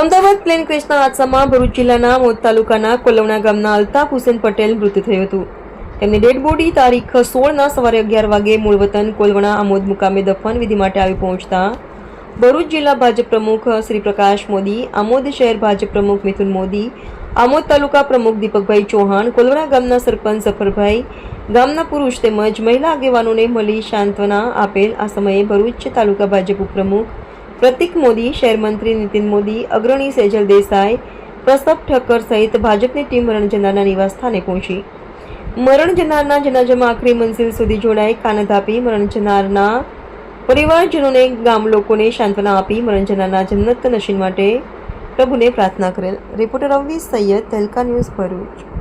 Ahmedabad plane ક્રેશના હાદસામાં ભરૂચ જિલ્લાના મોદ તાલુકાના કોલવણા ગામના અલ્તાફ હુસેન પટેલ મૃત્યુ થયું હતું. તેમની ડેડ બોડી તારીખ સોળના સવારે અગિયાર વાગે મૂળ વતન કોલવણા આમોદ મુકામે દફન વિધિ માટે આવી પહોંચતા ભરૂચ જિલ્લા ભાજપ પ્રમુખ શ્રી પ્રકાશ મોદી, આમોદ શહેર ભાજપ પ્રમુખ મિથુન મોદી, આમોદ તાલુકા પ્રમુખ દીપકભાઈ ચૌહાણ, કોલવણા ગામના સરપંચ સફરભાઈ, ગામના પુરુષ તેમજ મહિલા આગેવાનોને મળી સાંત્વના આપેલ આ સમયે ભરૂચ તાલુકા ભાજપ ઉપપ્રમુખ પ્રતિક મોદી શહેરમંત્રી નીતિન મોદી, અગ્રણી સેજલ દેસાઈ પ્રસબ ઠક્કર સહિત ભાજપની ટીમ મરણ જનારના નિવાસસ્થાને પહોંચી. મરણ જનારના જનાજામાં આખરી મંઝિલ સુધી જોડાઈ કાનત આપી મરણ જનારના પરિવારજનોને ગામ લોકોને સાંત્વના આપી મરણ જનારના જન્નત નશીન માટે પ્રભુને પ્રાર્થના કરેલ. Reporter Avani Sayed, Tehelka news Bharuch.